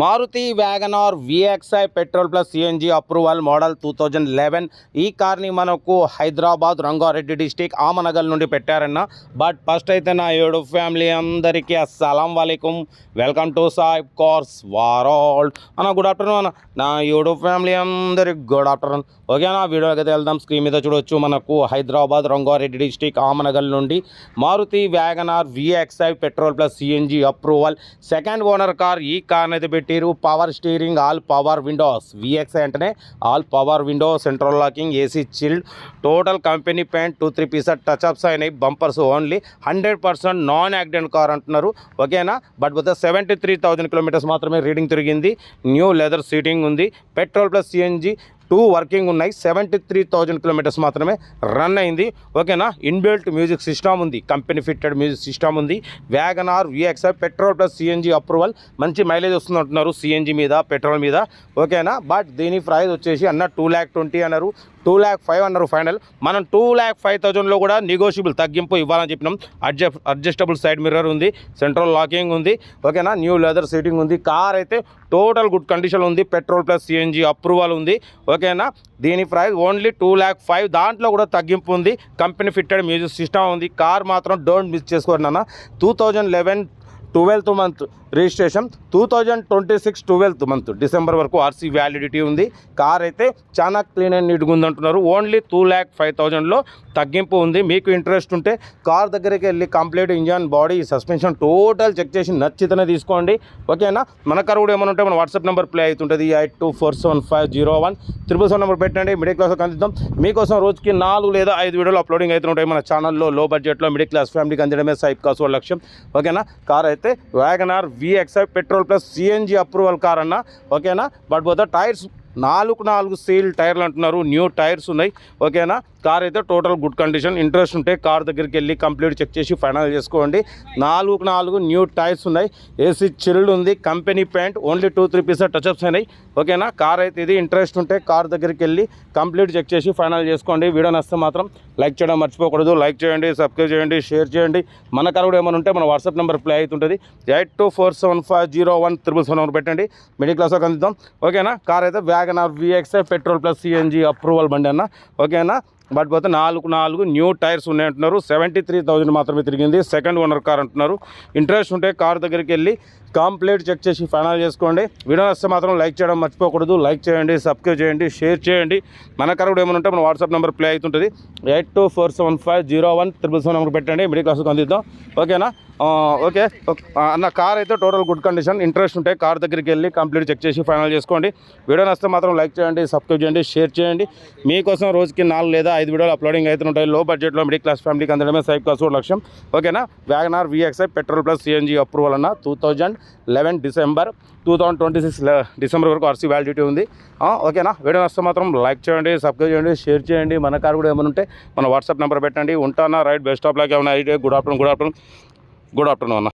Maruti WagonR VXI petrol plus CNG approval model two thousand eleven ఈ కార్ని మనకు Hyderabad Rangareddy district Amangal నుండి పెట్టారన్న. బట్ ఫస్ట్ అయితే నా ఏడు ఫ్యామిలీ అందరికీ అస్సలం వాలేకుం. వెల్కమ్ టు సాయిబ్ కార్స్ వారాల్ అన్న గుడ్ ఆఫ్టర్నూన్ అన్న. నా ఏడు ఫ్యామిలీ అందరికి గుడ్ ఆఫ్టర్నూన్ ఓకేనా వీడియోకి అయితే వెళ్దాం. స్క్రీన్ మీద చూడొచ్చు మనకు హైదరాబాద్ రంగారెడ్డి డిస్టిక్ ఆమనగల్ నుండి Maruti WagonR VXI petrol plus CNG approval second owner car ఈ కార్ అయితే పెట్టారు. Power steering all power windows VXI అంటేనే all power window central locking AC chilled total company paint two three pieces touch ups అయినాయి. Bumpers only hundred percent non accident car అంటున్నారు ఓకేనా but పోతే seventy three thousand kilometres మాత్రమే reading తిరిగింది. New leather seating ఉంది. Petrol plus CNG two working ఉన్నాయి. Seventy three thousand kilometres మాత్రమే run అయింది. ఓకేనా? ఇన్బిల్ట్ మ్యూజిక్ సిస్టమ్ ఉంది. కంపెనీ ఫిట్టెడ్ మ్యూజిక్ సిస్టమ్ ఉంది. WagonR VXI petrol plus CNG approval. మంచి మైలేజ్ వస్తుంది అంటున్నారు సిఎన్జి మీద పెట్రోల్ మీద. ఓకేనా? బట్ దీని ప్రైస్ వచ్చేసి అన్న టూ ల్యాక్ ట్వంటీ అన్నారు. టూ ల్యాక్ ఫైవ్ అన్నారు ఫైనల్ మనం టూ ల్యాక్ ఫైవ్ థౌజండ్లో కూడా నెగోషియబుల్ తగ్గింపు ఇవ్వాలని చెప్పినాం. అడ్జస్ట్ అడ్జస్టబుల్ సైడ్ మిర్రర్ ఉంది సెంట్రల్ లాకింగ్ ఉంది ఓకేనా న్యూ లెదర్ సీటింగ్ ఉంది కార్ అయితే టోటల్ గుడ్ కండిషన్ ఉంది పెట్రోల్ ప్లస్ సిఎన్జి అప్రూవల్ ఉంది ఓకేనా దీని price only two lakh five దాంట్లో కూడా తగ్గింపు ఉంది కంపెనీ ఫిట్టెడ్ మ్యూజిక్ సిస్టమ్ ఉంది కార్ మాత్రం డోంట్ మిస్ చేసుకోండి నాన్న. Two thousand eleven twelfth month registration two thousand twenty six twelfth month December వరకు ఆర్సీ వ్యాలిడిటీ ఉంది. కార్ అయితే చాలా క్లీన్ అండ్ నీట్గా ఉందంటున్నారు. ఓన్లీ టూ ల్యాక్ ఫైవ్ థౌజండ్లో తగ్గింపు ఉంది. మీకు ఇంట్రెస్ట్ ఉంటే కార్ దగ్గరికి వెళ్ళి complete engine body suspension total check చేసి నచ్చితేనే తీసుకోండి. ఓకేనా? మన కార్ కూడా ఏమైనా ఉంటే మన వాట్సాప్ నెంబర్ ప్లే అవుతుంటుంది. Eight two four seven five zero one triple seven number పెట్టండి. మిడిల్ క్లాస్ అందిద్దాం మీకోసం రోజుకి నాలుగు లేదా ఐదు వీడియోలు అప్లోడింగ్ అవుతుంటాయి మన ఛానల్లో లో బడ్జెట్లో మిడిల్ క్లాస్ ఫ్యామిలీకి అందించడమే సైప్ కాసు లక్ష్యం. ఓకేనా? కార్ అయితే WagonR VXI petrol plus CNG approval car అన్న. ఓకేనా బట్ పోతే టైర్స్ నాలుగు నాలుగు సీల్ టైర్లు అంటున్నారు. న్యూ టైర్స్ ఉన్నాయి. ఓకేనా కార్ అయితే టోటల్ గుడ్ కండిషన్. ఇంట్రెస్ట్ ఉంటే కార్ దగ్గరికి వెళ్ళి కంప్లీట్ చెక్ చేసి ఫైనల్ చేసుకోండి. నాలుగు నాలుగు న్యూ టైర్స్ ఉన్నాయి. ఏసీ చిల్డ్ ఉంది. Company paint only two three pieces touch ups అయినాయి ఓకేనా? కార్ అయితే ఇది ఇంట్రెస్ట్ ఉంటే కార్ దగ్గరికి వెళ్ళి కంప్లీట్ చెక్ చేసి ఫైనల్ చేసుకోండి. వీడియో నచ్చితే మాత్రం లైక్ చేయడం మర్చిపోకూడదు. లైక్ చేయండి సబ్స్క్రైబ్ చేయండి షేర్ చేయండి. మన కార్ కూడా ఏమైనా ఉంటే మన వాట్సాప్ నెంబర్ ప్లే అవుతుంటుంది. Eight two four seven five zero one triple seven number పెట్టండి. మిడిల్ క్లాస్లో అందిద్దాం. ఓకేనా? కార్ అయితే wagon R VXI petrol plus CNG approval బండి అన్న. ఓకేనా? బట్ పోతే నాలుగు నాలుగు న్యూ టైర్స్ ఉన్నాయి అంటున్నారు సెవెంటీ త్రీ థౌజండ్ మాత్రమే తిరిగింది. సెకండ్ ఓనర్ కార్ అంటున్నారు. ఇంట్రెస్ట్ ఉంటే కార్ దగ్గరికి వెళ్ళి కంప్లీట్ చెక్ చేసి ఫైనల్ చేసుకోండి. వీడియో వస్తే మాత్రం లైక్ చేయడం మర్చిపోకూడదు. లైక్ చేయండి సబ్స్క్రైబ్ చేయండి షేర్ చేయండి. మన కార్ కూడా ఏమైనా ఉంటే మన వాట్సాప్ నెంబర్ ప్లే అవుతుంటుంది. Eight two four seven five zero one triple seven number పెట్టండి. మిడిల్ క్లాస్కి అందిద్దాం. ఓకేనా? ఓకే. అన్న కార్ అయితే టోటల్ గుడ్ కండిషన్ ఇంట్రెస్ట్ ఉంటే కార్ దగ్గరికి వెళ్ళి కంప్లీట్ చెక్ చేసి ఫైనల్ చేసుకోండి. వీడియో నచ్చితే మాత్రం లైక్ చేయండి సబ్స్క్రైబ్ చేయండి షేర్ చేయండి. మీకోసం రోజుకి నాలుగు లేదా ఐదు వీడియోలు అప్లోడింగ్ అవుతుంటాయి లో బడ్జెట్లో మిడిల్ క్లాస్ ఫ్యామిలీకి అందడమే సైబ్ కాసు లక్ష్యం. ఓకేనా WagonR VXI petrol plus CNG approval అన్న. Two thousand eleven December two thousand twenty six December వరకు ఆర్సీ వ్యాలిడిటీ ఉంది. ఓకేనా వీడియో నచ్చితే మాత్రం లైక్ చేయండి సబ్స్క్రైబ్ చేయండి షేర్ చేయండి. మన కార్ కూడా ఏమైనా ఉంటే మన వాట్సాప్ నెంబర్ పెట్టండి. ఉంటానా రైట్ బెస్ట్ ఆఫ్ లాక్ ఏమైనా idea good afternoon good afternoon good afternoon అన్న.